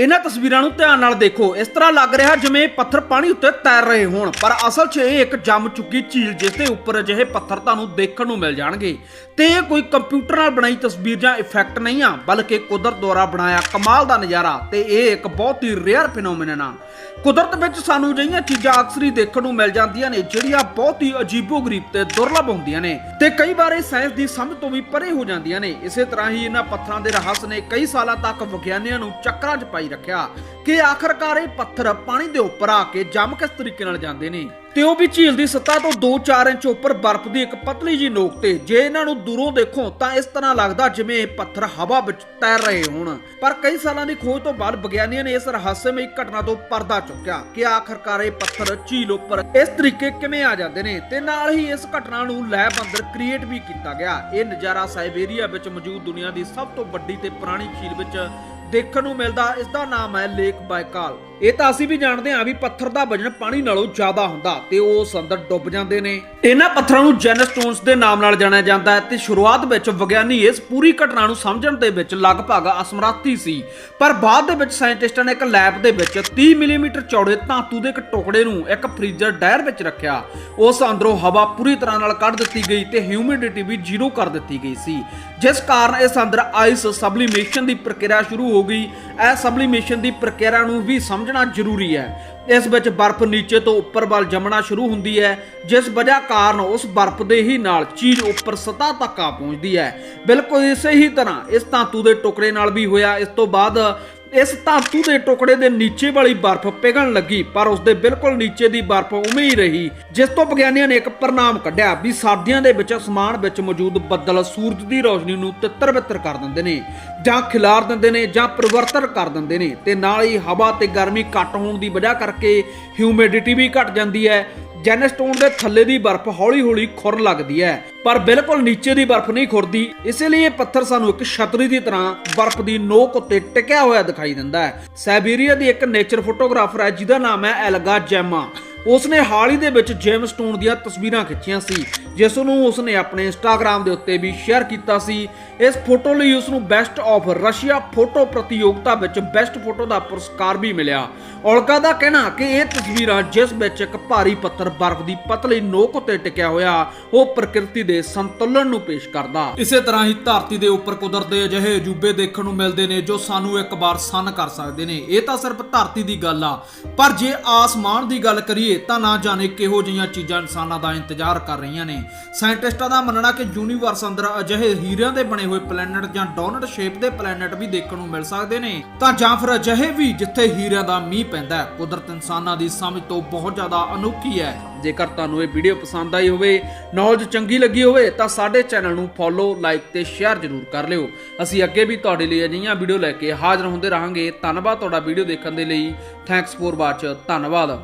ਇਹਨਾਂ ਤਸਵੀਰਾਂ ਨੂੰ ਧਿਆਨ ਨਾਲ ਦੇਖੋ। ਇਸ ਤਰ੍ਹਾਂ ਲੱਗ ਰਿਹਾ ਜਿਵੇਂ ਪੱਥਰ ਪਾਣੀ ਉੱਤੇ ਤੈਰ ਰਹੇ ਹੋਣ। ਪਰ ਅਸਲ 'ਚ ਇਹ ਇੱਕ ਜੰਮ ਚੁੱਕੀ ਝੀਲ ਜਿਸ ਦੇ ਉੱਪਰ ਅਜਿਹੇ ਪੱਥਰ ਤੁਹਾਨੂੰ ਦੇਖਣ ਨੂੰ ਮਿਲ ਜਾਣਗੇ। ਤੇ ਇਹ ਕੋਈ ਕੰਪਿਊਟਰ ਨਾਲ ਬਣਾਈ ਤਸਵੀਰ ਜਾਂ ਇਫੈਕਟ ਨਹੀਂ ਆ, ਬਲਕਿ ਕੁਦਰਤ ਦੁਆਰਾ ਬਣਾਇਆ ਕਮਾਲ ਦਾ ਨਜ਼ਾਰਾ। ਤੇ ਇਹ ਇੱਕ ਬਹੁਤ ਹੀ ਰੇਅਰ ਫੀਨੋਮੀਨਨ ਆ। ਕੁਦਰਤ ਵਿੱਚ ਸਾਨੂੰ ਅਜਿਹੀਆਂ ਚੀਜ਼ਾਂ ਅਕਸਰ ਹੀ ਦੇਖਣ ਨੂੰ ਮਿਲ ਜਾਂਦੀਆਂ ਨੇ, ਜਿਹੜੀਆਂ ਬਹੁਤ ਹੀ ਅਜੀਬੋ-ਗਰੀਬ ਤੇ ਦੁਰਲੱਭ ਹੁੰਦੀਆਂ ਨੇ। ਤੇ ਕਈ ਵਾਰ ਇਹ ਸਾਇੰਸ ਦੀ ਸਮਝ ਤੋਂ ਵੀ ਪਰੇ ਹੋ ਜਾਂਦੀਆਂ ਨੇ। ਇਸੇ ਤਰ੍ਹਾਂ ਹੀ ਇਹਨਾਂ ਪੱਥਰਾਂ ਦੇ ਰਹੱਸ ਨੇ ਕਈ ਸਾਲਾਂ ਤੱਕ ਵਿਗਿਆਨੀਆਂ ਨੂੰ ਚੱਕਰਾਂ 'ਚ ਪਾਈ ਰੱਖਿਆ ਕਿ ਆਖਰਕਾਰ ਇਹ ਪੱਥਰ ਪਾਣੀ ਦੇ ਉੱਪਰ ਆ ਕੇ ਜੰਮ ਕਿਸ ਤਰੀਕੇ ਨਾਲ ਜਾਂਦੇ ਨੇ। ਤੇ ਉਹ ਵੀ ਝੀਲ ਦੀ ਸਤ੍ਹਾ ਤੋਂ 2-4 ਇੰਚ ਉੱਪਰ ਬਰਫ਼ ਦੀ ਇੱਕ ਪਤਲੀ ਜੀ ਨੋਕ ਤੇ ਜੇ ਇਹਨਾਂ ਨੂੰ ਦੂਰੋਂ ਦੇਖੋ ਤਾਂ ਇਸ ਤਰ੍ਹਾਂ ਲੱਗਦਾ ਜਿਵੇਂ ਇਹ ਪੱਥਰ ਹਵਾ ਵਿੱਚ ਤੈਰ ਰਹੇ ਹੋਣ। ਪਰ ਕਈ ਸਾਲਾਂ ਦੀ ਖੋਜ ਤੋਂ ਬਾਅਦ ਵਿਗਿਆਨੀਆਂ ਨੇ ਇਸ ਰਹੱਸਮਈ ਘਟਨਾ ਤੋਂ ਪਰਦਾ ਚੁੱਕਿਆ ਕਿ ਆਖਰਕਾਰ ਇਹ ਪੱਥਰ ਝੀਲ ਉੱਪਰ ਇਸ ਤਰੀਕੇ ਕਿਵੇਂ ਆ ਜਾਂਦੇ ਨੇ ਤੇ ਨਾਲ ਹੀ ਇਸ ਘਟਨਾ ਨੂੰ ਲੈਬ ਅੰਦਰ ਕ੍ਰੀਏਟ ਵੀ ਕੀਤਾ ਗਿਆ। ਇਹ ਨਜ਼ਾਰਾ ਸਾਈਬੇਰੀਆ ਵਿੱਚ ਮੌਜੂਦ ਦੁਨੀਆ ਦੀ ਸਭ ਤੋਂ ਵੱਡੀ ਤੇ ਪੁਰਾਣੀ ਝੀਲ ਵਿੱਚ ਦੇਖਣ ਨੂੰ ਮਿਲਦਾ ਇਸ ਦਾ ਨਾਮ ਹੈ ਲੇਕ ਬਾਈਕਾਲ। ਇਹ ਤਾਂ ਅਸੀਂ ਵੀ ਜਾਣਦੇ ਹਾਂ ਵੀ ਪੱਥਰ ਦਾ ਵਜਨ ਪਾਣੀ ਨਾਲੋਂ ਜ਼ਿਆਦਾ ਹੁੰਦਾ ਤੇ ਉਹ ਉਸ ਡੁੱਬ ਜਾਂਦੇ ਨੇ। ਇਹਨਾਂ ਪੱਥਰਾਂ ਨੂੰ ਜੈਨ ਜੈਨਸਟੋਨਸ ਦੇ ਨਾਮ ਨਾਲ ਜਾਣਿਆ ਜਾਂਦਾ ਹੈ ਤੇ ਸ਼ੁਰੂਆਤ ਵਿੱਚ ਵਿਗਿਆਨੀ ਇਸ ਪੂਰੀ ਘਟਨਾ ਨੂੰ ਸਮਝਣ ਦੇ ਵਿੱਚ ਲਗਭਗ ਅਸਮਰੱਥੀ ਸੀ। ਪਰ ਬਾਅਦ ਦੇ ਵਿੱਚ ਸਾਇੰਟਿਸਟਾਂ ਨੇ ਇੱਕ ਲੈਬ ਦੇ ਵਿੱਚ 30 ਮਿਲੀਮੀਟਰ ਚੌੜੇ ਧਾਤੂ ਦੇ ਇੱਕ ਟੁਕੜੇ ਨੂੰ ਇੱਕ ਫ੍ਰੀਜ਼ਰ ਡਾਇਰ ਵਿੱਚ ਰੱਖਿਆ। ਉਸ ਅੰਦਰੋਂ ਹਵਾ ਪੂਰੀ ਤਰ੍ਹਾਂ ਨਾਲ ਕੱਢ ਦਿੱਤੀ ਗਈ ਤੇ ਹਿਊਮਿਡਿਟੀ ਵੀ ਜ਼ੀਰੋ ਕਰ ਦਿੱਤੀ ਗਈ ਸੀ। ਜਿਸ ਕਾਰਨ ਇਸ ਅੰਦਰ ਆਈਸ ਸਬਲੀਮੇਸ਼ਨ ਦੀ ਪ੍ਰਕਿਰਿਆ ਸ਼ੁਰੂ ਹੋ ਗਈ ਇਹ ਸਬਲੀਮੇਸ਼ਨ ਦੀ ਪ੍ਰਕਿਰਿਆ ਨੂੰ ਵੀ ਸਮਝਣਾ ਜ਼ਰੂਰੀ ਹੈ। ਇਸ ਵਿੱਚ ਬਰਫ਼ ਨੀਚੇ ਤੋਂ ਉੱਪਰ ਵੱਲ ਜੰਮਣਾ ਸ਼ੁਰੂ ਹੁੰਦੀ ਹੈ, ਜਿਸ ਵਜ੍ਹਾ ਕਾਰਨ ਉਸ ਬਰਫ਼ ਦੇ ਹੀ ਨਾਲ ਚੀਜ਼ ਉੱਪਰ ਸਤਹ ਤੱਕ ਆ ਪਹੁੰਚਦੀ ਹੈ। ਬਿਲਕੁਲ ਇਸੇ ਹੀ ਤਰ੍ਹਾਂ ਇਸ ਧਾਤੂ ਦੇ ਟੁਕੜੇ ਨਾਲ ਵੀ ਹੋਇਆ। ਇਸ ਤੋਂ ਬਾਅਦ ਇਸ ਧਾਤੂ ਦੇ ਟੁਕੜੇ ਦੇ ਨੀਚੇ ਵਾਲੀ ਬਰਫ਼ ਪਿਘਲਣ ਲੱਗੀ, ਪਰ ਉਸ ਦੇ ਬਿਲਕੁਲ ਨੀਚੇ ਦੀ ਬਰਫ਼ ਉਵੇਂ ਹੀ ਰਹੀ, ਜਿਸ ਤੋਂ ਵਿਗਿਆਨੀਆਂ ਨੇ ਇੱਕ ਪ੍ਰਨਾਮ ਕੱਢਿਆ ਵੀ ਸਰਦੀਆਂ ਦੇ ਵਿੱਚ ਅਸਮਾਨ ਵਿੱਚ ਮੌਜੂਦ ਬੱਦਲ ਸੂਰਜ ਦੀ ਰੋਸ਼ਨੀ ਨੂੰ ਤਿੱਤਰ-ਬਿੱਤਰ ਕਰ ਦਿੰਦੇ ਨੇ, ਜਾਂ ਖਿਲਾਰ ਦਿੰਦੇ ਨੇ, ਜਾਂ ਪਰਿਵਰਤਨ ਕਰ ਦਿੰਦੇ ਨੇ, ਤੇ ਨਾਲ ਹੀ ਹਵਾ ਤੇ ਗਰਮੀ ਘੱਟ ਹੋਣ ਦੀ ਵਜ੍ਹਾ ਕਰਕੇ ਹਿਊਮਿਡਿਟੀ ਵੀ ਘਟ ਜਾਂਦੀ ਹੈ ਜੈਨਸਟੋਨ ਦੇ ਥੱਲੇ ਦੀ ਬਰਫ਼ ਹੌਲੀ-ਹੌਲੀ ਖੁਰ ਲੱਗਦੀ ਹੈ, ਪਰ ਬਿਲਕੁਲ ਨੀਚੇ ਦੀ ਬਰਫ਼ ਨਹੀਂ ਖੁਰਦੀ। ਇਸੇ ਲਈ ਇਹ ਪੱਥਰ ਸਾਨੂੰ ਇੱਕ ਛਤਰੀ ਦੀ ਤਰ੍ਹਾਂ ਬਰਫ਼ ਦੀ ਨੋਕ ਉੱਤੇ ਟਿਕਿਆ ਹੋਇਆ ਦਿਖਾਈ ਦਿੰਦਾ ਹੈ। ਸਾਈਬੇਰੀਆ ਦੀ ਇੱਕ ਨੇਚਰ ਫੋਟੋਗ੍ਰਾਫਰ ਹੈ, ਜਿਹਦਾ ਨਾਮ ਹੈ ਐਲਗਾ ਜੈਮਾ। ਉਸਨੇ ਹਾਲ ਹੀ ਦੇ ਵਿੱਚ ਜੇਮਸ ਦੀਆਂ ਤਸਵੀਰਾਂ ਖਿੱਚੀਆਂ ਸੀ। ਜਿਸ ਨੂੰ ਉਸਨੇ ਆਪਣੇ ਇੰਸਟਾਗ੍ਰam ਦੇ ਉੱਤੇ ਵੀ ਸ਼ੇਅਰ ਕੀਤਾ ਸੀ। ਇਸ ਫੋਟੋ ਲਈ ਉਸ ਨੂੰ ਬੈਸਟ ਆਫ ਰਸ਼ੀਆ ਫੋਟੋ ਪ੍ਰਤੀਯੋਗਤਾ ਵਿੱਚ ਬੈਸਟ ਫੋਟੋ ਦਾ ਪੁਰਸਕਾਰ ਵੀ ਮਿਲਿਆ। ਔਲਕਾ ਦਾ ਕਹਿਣਾ ਕਿ ਇਹ ਤਸਵੀਰਾਂ ਜਿਸ ਵਿੱਚ ਇੱਕ ਭਾਰੀ ਪੱਥਰ ਬਰਫ਼ ਦੀ ਪਤਲੀ ਨੋਕ ਉੱਤੇ ਟਿਕਿਆ ਹੋਇਆ, ਉਹ ਪ੍ਰਕਿਰਤੀ ਦੇ ਸੰਤੁਲਨ ਨੂੰ ਪੇਸ਼ ਕਰਦਾ। ਇਸੇ ਤਰ੍ਹਾਂ ਹੀ ਧਰਤੀ ਦੇ ਉੱਪਰ ਕੁਦਰਤ ਦੇ ਅਜਿਹੇ ਅਜੂਬੇ ਦੇਖਣ ਨੂੰ ਮਿਲਦੇ ਨੇ ਜੋ ਸਾਨੂੰ ਇੱਕ ਵਾਰ ਸੰਨ ਕਰ ਸਕਦੇ ਨੇ। ਇਹ ਤਾਂ ਸਿਰਫ ਧਰਤੀ ਦੀ ਗੱਲ ਆ। ਪਰ ਜੇ ਆਸਮਾਨ ਦੀ ਗੱਲ ਕਰੀਏ, ਤਾਂ ਨਾ ਜਾਣੇ ਕਿਹੋ ਜਿਹੀਆਂ ਚੀਜ਼ਾਂ ਇਨਸਾਨਾਂ ਦਾ ਇੰਤਜ਼ਾਰ ਕਰ ਰਹੀਆਂ ਨੇ। ਸਾਇੰਟਿਸਟਾਂ ਦਾ ਮੰਨਣਾ ਕਿ ਯੂਨੀਵਰਸ ਅੰਦਰ ਅਜਿਹੇ ਹੀਰਿਆਂ ਦੇ ਬਣੇ ਹੋਏ ਪਲੈਨਟ ਜਾਂ ਡੋਨਟ ਸ਼ੇਪ ਦੇ ਪਲੈਨਟ ਵੀ ਦੇਖਣ ਨੂੰ ਮਿਲ ਸਕਦੇ ਨੇ, ਤਾਂ ਜਾਂ ਫਿਰ ਅਜਿਹੇ ਵੀ ਜਿੱਥੇ ਹੀਰਿਆਂ ਦਾ ਮੀਂਹ ਪੈਂਦਾ ਹੈ, ਕੁਦਰਤ ਇਨਸਾਨਾਂ ਦੀ ਸਮਝ ਤੋਂ ਬਹੁਤ ਜ਼ਿਆਦਾ ਅਨੋਖੀ ਹੈ। ਜੇਕਰ ਤੁਹਾਨੂੰ ਇਹ ਵੀਡੀਓ ਪਸੰਦ ਆਈ ਹੋਵੇ, ਨੌਲੇਜ ਚੰਗੀ ਲੱਗੀ ਹੋਵੇ, ਤਾਂ ਸਾਡੇ ਚੈਨਲ ਨੂੰ ਫੋਲੋ, ਲਾਈਕ ਤੇ ਸ਼ੇਅਰ ਜ਼ਰੂਰ ਕਰ ਲਿਓ। ਅਸੀਂ ਅੱਗੇ ਵੀ ਤੁਹਾਡੇ ਲਈ ਅਜਿਹੀਆਂ ਵੀਡੀਓ ਲੈ ਕੇ ਹਾਜ਼ਰ ਹੁੰਦੇ ਰਹਾਂਗੇ। ਧੰਨਵਾਦ ਤੁਹਾਡਾ ਵੀਡੀਓ ਦੇਖਣ ਦੇ ਲਈ। ਥੈਂਕਸ ਫੋਰ ਵਾਚ ਧੰਨਵਾਦ।